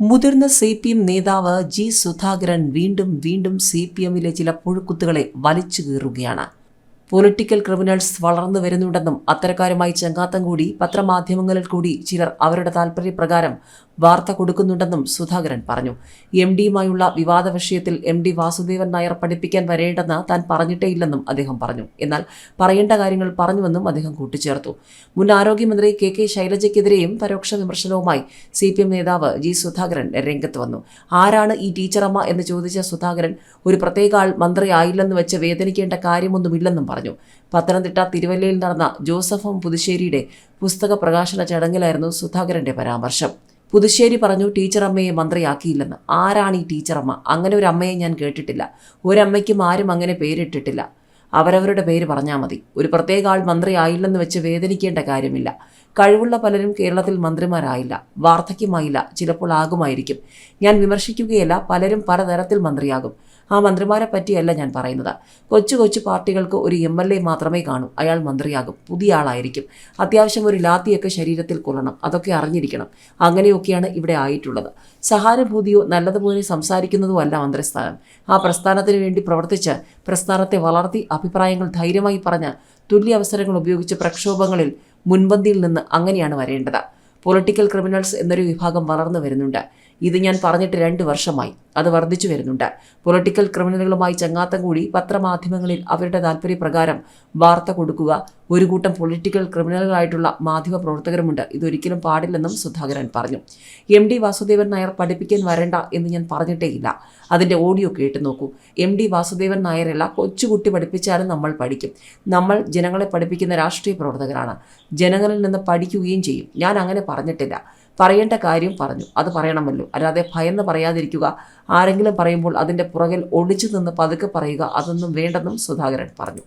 മുതിർന്ന C P M നേതാവ് G Sudhakaran വീണ്ടും വീണ്ടും സി പി എമ്മിലെ ചില പുഴുക്കുത്തുകളെ വലിച്ചു കീറുകയാണ്. പൊളിറ്റിക്കൽ ക്രിമിനൽസ് വളർന്നു വരുന്നുണ്ടെന്നും അത്തരക്കാരുമായി ചങ്ങാത്തം കൂടി പത്രമാധ്യമങ്ങളിൽ കൂടി ചിലർ അവരുടെ താൽപര്യപ്രകാരം വാർത്ത കൊടുക്കുന്നുണ്ടെന്നും സുധാകരൻ പറഞ്ഞു. എം ഡിയുമായുള്ള വിവാദ വിഷയത്തിൽ എം ഡി വാസുദേവൻ നായർ പഠിപ്പിക്കാൻ വരേണ്ടെന്ന് താൻ പറഞ്ഞിട്ടേയില്ലെന്നും അദ്ദേഹം പറഞ്ഞു. എന്നാൽ പറയേണ്ട കാര്യങ്ങൾ പറഞ്ഞുവെന്നും അദ്ദേഹം കൂട്ടിച്ചേർത്തു. മുൻ ആരോഗ്യമന്ത്രി കെ കെ ശൈലജയ്ക്കെതിരെയും പരോക്ഷ വിമർശനവുമായി സി പി എം നേതാവ് ജി സുധാകരൻ രംഗത്ത് വന്നു. ആരാണ് ഈ ടീച്ചറമ്മ എന്ന് ചോദിച്ച സുധാകരൻ ഒരു പ്രത്യേക ആൾ മന്ത്രിയായില്ലെന്ന് വെച്ച് വേദനിക്കേണ്ട കാര്യമൊന്നുമില്ലെന്നും പറഞ്ഞു. പത്തനംതിട്ട തിരുവല്ലയിൽ നടന്ന ജോസഫും പുതുശ്ശേരിയുടെ പുസ്തക പ്രകാശന ചടങ്ങിലായിരുന്നു സുധാകരന്റെ പരാമർശം. പുതുശ്ശേരി പറഞ്ഞു ടീച്ചർ അമ്മയെ മന്ത്രിയാക്കിയില്ലെന്ന്. ആരാണ് ഈ ടീച്ചറമ്മ അങ്ങനെ ഒരു അമ്മയെ ഞാൻ കേട്ടിട്ടില്ല. ഒരമ്മയ്ക്കും ആരും അങ്ങനെ പേരിട്ടിട്ടില്ല. അവരവരുടെ പേര് പറഞ്ഞാൽ മതി. ഒരു പ്രത്യേക ആൾ മന്ത്രിയായില്ലെന്ന് വെച്ച് വേദനിക്കേണ്ട കാര്യമില്ല. കഴിവുള്ള പലരും കേരളത്തിൽ മന്ത്രിമാരായില്ല. വാർദ്ധക്യമായില്ല. ചിലപ്പോൾ ആകുമായിരിക്കും. ഞാൻ വിമർശിക്കുകയല്ല. പലരും പലതരത്തിൽ മന്ത്രിയാകും. ആ മന്ത്രിമാരെ പറ്റിയല്ല ഞാൻ പറയുന്നത്. കൊച്ചു കൊച്ചു പാർട്ടികൾക്ക് ഒരു എം എൽ എ മാത്രമേ കാണൂ. അയാൾ മന്ത്രിയാകും. പുതിയ ആളായിരിക്കും. അത്യാവശ്യം ഒരു ലാത്തിയൊക്കെ ശരീരത്തിൽ കൊള്ളണം. അതൊക്കെ അറിഞ്ഞിരിക്കണം. അങ്ങനെയൊക്കെയാണ് ഇവിടെ ആയിട്ടുള്ളത്. സഹാനുഭൂതിയോ നല്ലതുപോലെ സംസാരിക്കുന്നതോ അല്ല മന്ത്രിസ്ഥാനം. ആ പ്രസ്ഥാനത്തിന് വേണ്ടി പ്രവർത്തിച്ച് പ്രസ്ഥാനത്തെ വളർത്തി അഭിപ്രായങ്ങൾ ധൈര്യമായി പറഞ്ഞ് തുല്യ അവസരങ്ങൾ ഉപയോഗിച്ച് പ്രക്ഷോഭങ്ങളിൽ മുൻപന്തിയിൽ നിന്ന് അങ്ങനെയാണ് വരേണ്ടത്. പൊളിറ്റിക്കൽ ക്രിമിനൽസ് എന്നൊരു വിഭാഗം വളർന്നു വരുന്നുണ്ട്. ഇത് ഞാൻ പറഞ്ഞിട്ട് രണ്ട് വർഷമായി. അത് വർദ്ധിച്ചു വരുന്നുണ്ട്. പൊളിറ്റിക്കൽ ക്രിമിനലുകളുമായി ചങ്ങാത്തം കൂടി പത്രമാധ്യമങ്ങളിൽ അവരുടെ താല്പര്യപ്രകാരം വാർത്ത കൊടുക്കുക ഒരു കൂട്ടം പൊളിറ്റിക്കൽ ക്രിമിനലുകളായിട്ടുള്ള മാധ്യമ പ്രവർത്തകരുമുണ്ട്. ഇതൊരിക്കലും പാടില്ലെന്നും സുധാകരൻ പറഞ്ഞു. എം ഡി വാസുദേവൻ നായർ പഠിപ്പിക്കാൻ വരണ്ട എന്ന് ഞാൻ പറഞ്ഞിട്ടേയില്ല അതിന്റെ ഓഡിയോ കേട്ടു നോക്കൂ. എം ഡി വാസുദേവൻ നായരല്ല കൊച്ചുകുട്ടി പഠിപ്പിച്ചാലും നമ്മൾ പഠിക്കും. നമ്മൾ ജനങ്ങളെ പഠിപ്പിക്കുന്ന രാഷ്ട്രീയ പ്രവർത്തകരാണ്. ജനങ്ങളിൽ നിന്ന് പഠിക്കുകയും ചെയ്യും. ഞാൻ അങ്ങനെ പറഞ്ഞിട്ടില്ല. പറയേണ്ട കാര്യം പറഞ്ഞു. അത് പറയണമല്ലോ. അല്ലാതെ ഭയന്ന് പറയാതിരിക്കുക. ആരെങ്കിലും പറയുമ്പോൾ അതിന്റെ പുറകിൽ ഒളിച്ചു നിന്ന് പതുക്കെ പറയുക അതൊന്നും വേണ്ടെന്നും സുധാകരൻ പറഞ്ഞു.